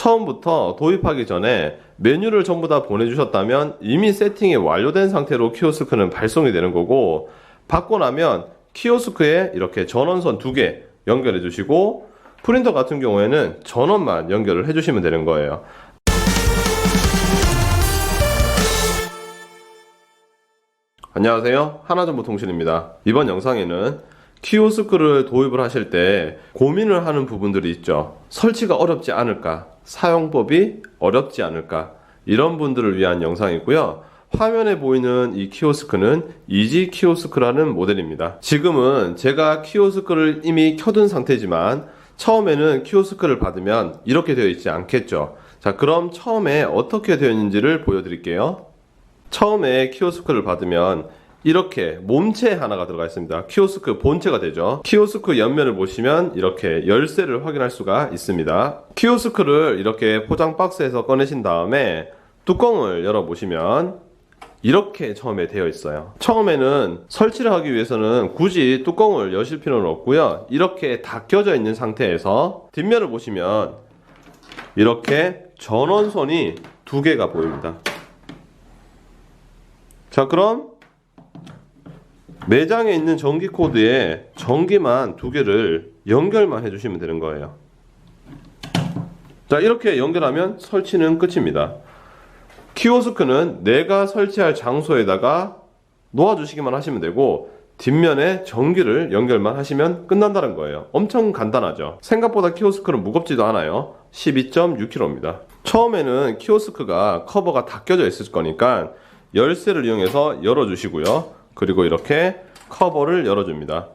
처음부터 도입하기 전에 메뉴를 전부 다 보내주셨다면 이미 세팅이 완료된 상태로 키오스크는 발송이 되는 거고 받고 나면 키오스크에 이렇게 전원선 두 개 연결해 주시고 프린터 같은 경우에는 전원만 연결을 해 주시면 되는 거예요. 안녕하세요. 하나정보통신입니다. 이번 영상에는 키오스크를 도입을 하실 때 고민을 하는 부분들이 있죠. 설치가 어렵지 않을까? 사용법이 어렵지 않을까? 이런 분들을 위한 영상이고요. 화면에 보이는 이 키오스크는 이지 키오스크라는 모델입니다. 지금은 제가 키오스크를 이미 켜둔 상태지만 처음에는 키오스크를 받으면 이렇게 되어 있지 않겠죠. 자, 그럼 처음에 어떻게 되어 있는지를 보여드릴게요. 처음에 키오스크를 받으면 이렇게 몸체 하나가 들어가 있습니다. 키오스크 본체가 되죠. 키오스크 옆면을 보시면 이렇게 열쇠를 확인할 수가 있습니다. 키오스크를 이렇게 포장 박스에서 꺼내신 다음에 뚜껑을 열어 보시면 이렇게 처음에 되어 있어요. 처음에는 설치를 하기 위해서는 굳이 뚜껑을 여실 필요는 없고요. 이렇게 닫혀져 있는 상태에서 뒷면을 보시면 이렇게 전원선이 두 개가 보입니다. 자, 그럼 매장에 있는 전기 코드에 전기만 두 개를 연결만 해주시면 되는 거예요. 자, 이렇게 연결하면 설치는 끝입니다. 키오스크는 내가 설치할 장소에다가 놓아주시기만 하시면 되고 뒷면에 전기를 연결만 하시면 끝난다는 거예요. 엄청 간단하죠. 생각보다 키오스크는 무겁지도 않아요. 12.6kg입니다. 처음에는 키오스크가 커버가 닫혀져 있을 거니까 열쇠를 이용해서 열어주시고요. 그리고 이렇게 커버를 열어줍니다.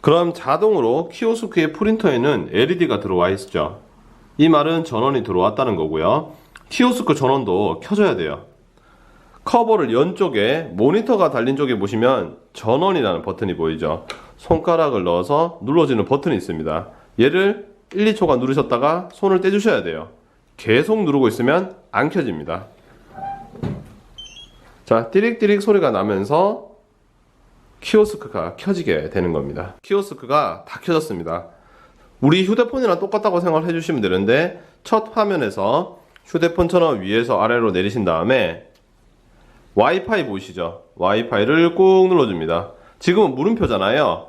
그럼 자동으로 키오스크의 프린터에는 LED가 들어와 있죠. 이 말은 전원이 들어왔다는 거고요. 키오스크 전원도 켜줘야 돼요. 커버를 연 쪽에 모니터가 달린 쪽에 보시면 전원이라는 버튼이 보이죠. 손가락을 넣어서 눌러지는 버튼이 있습니다. 얘를 1, 2초간 누르셨다가 손을 떼주셔야 돼요. 계속 누르고 있으면 안 켜집니다. 자, 띠릭띠릭 소리가 나면서 키오스크가 켜지게 되는 겁니다. 키오스크가 다 켜졌습니다. 우리 휴대폰이랑 똑같다고 생각을 해주시면 되는데 첫 화면에서 휴대폰처럼 위에서 아래로 내리신 다음에 와이파이 보이시죠? 와이파이를 꾹 눌러줍니다. 지금은 물음표잖아요.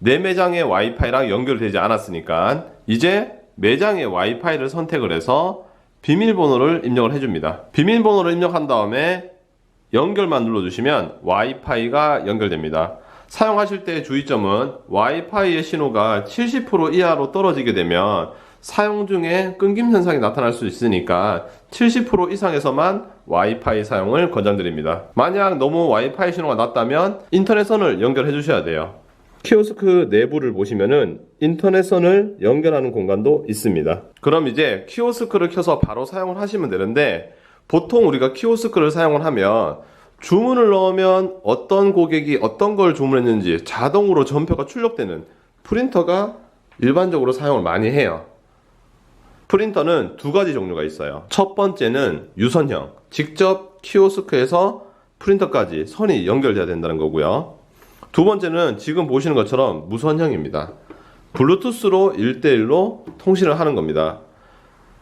내 매장에 와이파이랑 연결되지 않았으니까 이제 매장의 와이파이를 선택을 해서 비밀번호를 입력을 해줍니다. 비밀번호를 입력한 다음에 연결만 눌러주시면 와이파이가 연결됩니다. 사용하실 때 주의점은 와이파이의 신호가 70% 이하로 떨어지게 되면 사용 중에 끊김 현상이 나타날 수 있으니까 70% 이상에서만 와이파이 사용을 권장드립니다. 만약 너무 와이파이 신호가 낮다면 인터넷선을 연결해 주셔야 돼요. 키오스크 내부를 보시면은 인터넷선을 연결하는 공간도 있습니다. 그럼 이제 키오스크를 켜서 바로 사용을 하시면 되는데 보통 우리가 키오스크를 사용을 하면 주문을 넣으면 어떤 고객이 어떤 걸 주문했는지 자동으로 전표가 출력되는 프린터가 일반적으로 사용을 많이 해요. 프린터는 두 가지 종류가 있어요. 첫 번째는 유선형. 직접 키오스크에서 프린터까지 선이 연결돼야 된다는 거고요. 두 번째는 지금 보시는 것처럼 무선형입니다. 블루투스로 1대1로 통신을 하는 겁니다.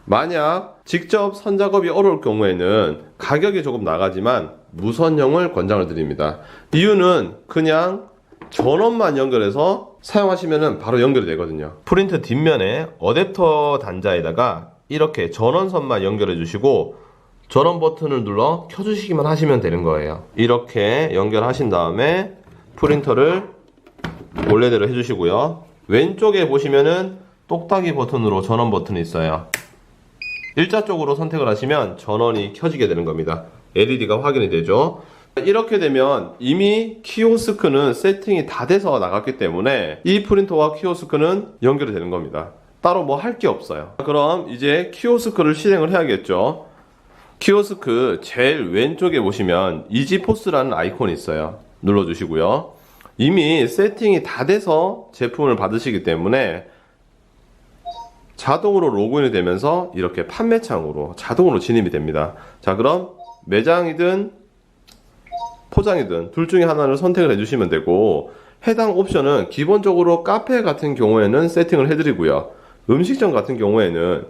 만약 직접 선작업이 어려울 경우에는 가격이 조금 나가지만 무선형을 권장을 드립니다. 이유는 그냥 전원만 연결해서 사용하시면 바로 연결이 되거든요. 프린터 뒷면에 어댑터 단자에다가 이렇게 전원선만 연결해 주시고 전원 버튼을 눌러 켜주시기만 하시면 되는 거예요. 이렇게 연결하신 다음에 프린터를 원래대로 해주시고요. 왼쪽에 보시면은 똑딱이 버튼으로 전원 버튼이 있어요. 일자 쪽으로 선택을 하시면 전원이 켜지게 되는 겁니다. LED가 확인이 되죠. 이렇게 되면 이미 키오스크는 세팅이 다 돼서 나갔기 때문에 이 프린터와 키오스크는 연결이 되는 겁니다. 따로 뭐 할 게 없어요. 그럼 이제 키오스크를 실행을 해야겠죠. 키오스크 제일 왼쪽에 보시면 이지포스라는 아이콘이 있어요. 눌러주시고요. 이미 세팅이 다 돼서 제품을 받으시기 때문에 자동으로 로그인이 되면서 이렇게 판매창으로 자동으로 진입이 됩니다. 자, 그럼 매장이든 포장이든 둘 중에 하나를 선택을 해주시면 되고 해당 옵션은 기본적으로 카페 같은 경우에는 세팅을 해드리고요. 음식점 같은 경우에는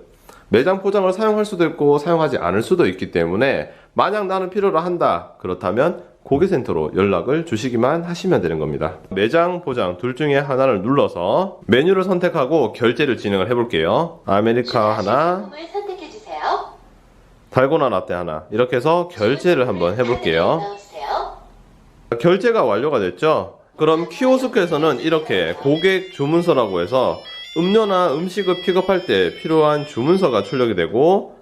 매장 포장을 사용할 수도 있고 사용하지 않을 수도 있기 때문에 만약 나는 필요로 한다 그렇다면 고객센터로 연락을 주시기만 하시면 되는 겁니다. 매장 포장 둘 중에 하나를 눌러서 메뉴를 선택하고 결제를 진행을 해 볼게요. 아메리카 하나. 달고나 라떼 하나 이렇게 해서 결제를 한번 해 볼게요. 넣으세요. 결제가 완료가 됐죠? 그럼 키오스크에서는 이렇게 고객 주문서라고 해서 음료나 음식을 픽업할 때 필요한 주문서가 출력이 되고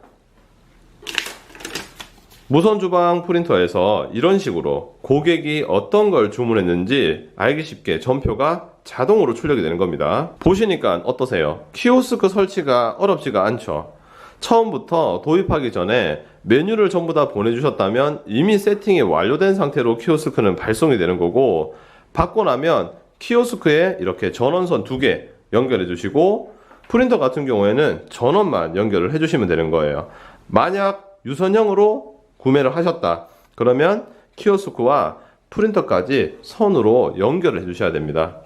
무선 주방 프린터에서 이런 식으로 고객이 어떤 걸 주문했는지 알기 쉽게 전표가 자동으로 출력이 되는 겁니다. 보시니까 어떠세요? 키오스크 설치가 어렵지가 않죠. 처음부터 도입하기 전에 메뉴를 전부 다 보내주셨다면 이미 세팅이 완료된 상태로 키오스크는 발송이 되는 거고 받고 나면 키오스크에 이렇게 전원선 두 개 연결해 주시고 프린터 같은 경우에는 전원만 연결을 해 주시면 되는 거예요. 만약 유선형으로 구매를 하셨다. 그러면 키오스크와 프린터까지 선으로 연결을 해 주셔야 됩니다.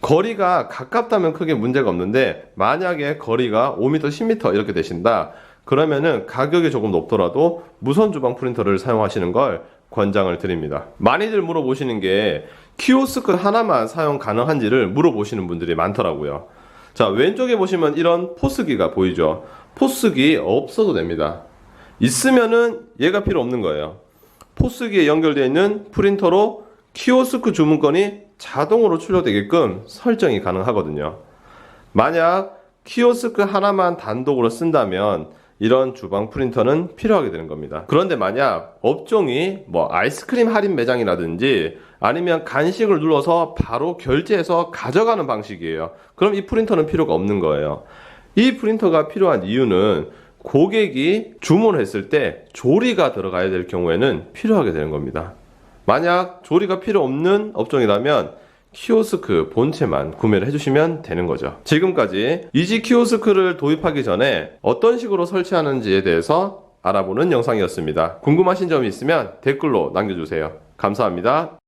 거리가 가깝다면 크게 문제가 없는데 만약에 거리가 5m, 10m 이렇게 되신다. 그러면은 가격이 조금 높더라도 무선 주방 프린터를 사용하시는 걸 권장을 드립니다. 많이들 물어보시는 게 키오스크 하나만 사용 가능한지를 물어보시는 분들이 많더라고요. 자, 왼쪽에 보시면 이런 포스기가 보이죠? 포스기 없어도 됩니다. 있으면은 얘가 필요 없는 거예요. 포스기에 연결되어 있는 프린터로 키오스크 주문건이 자동으로 출력되게끔 설정이 가능하거든요. 만약 키오스크 하나만 단독으로 쓴다면 이런 주방 프린터는 필요하게 되는 겁니다. 그런데 만약 업종이 뭐 아이스크림 할인 매장이라든지 아니면 간식을 눌러서 바로 결제해서 가져가는 방식이에요. 그럼 이 프린터는 필요가 없는 거예요. 이 프린터가 필요한 이유는 고객이 주문했을 때 조리가 들어가야 될 경우에는 필요하게 되는 겁니다. 만약 조리가 필요 없는 업종이라면 키오스크 본체만 구매를 해주시면 되는 거죠. 지금까지 이지 키오스크를 도입하기 전에 어떤 식으로 설치하는지에 대해서 알아보는 영상이었습니다. 궁금하신 점이 있으면 댓글로 남겨주세요. 감사합니다.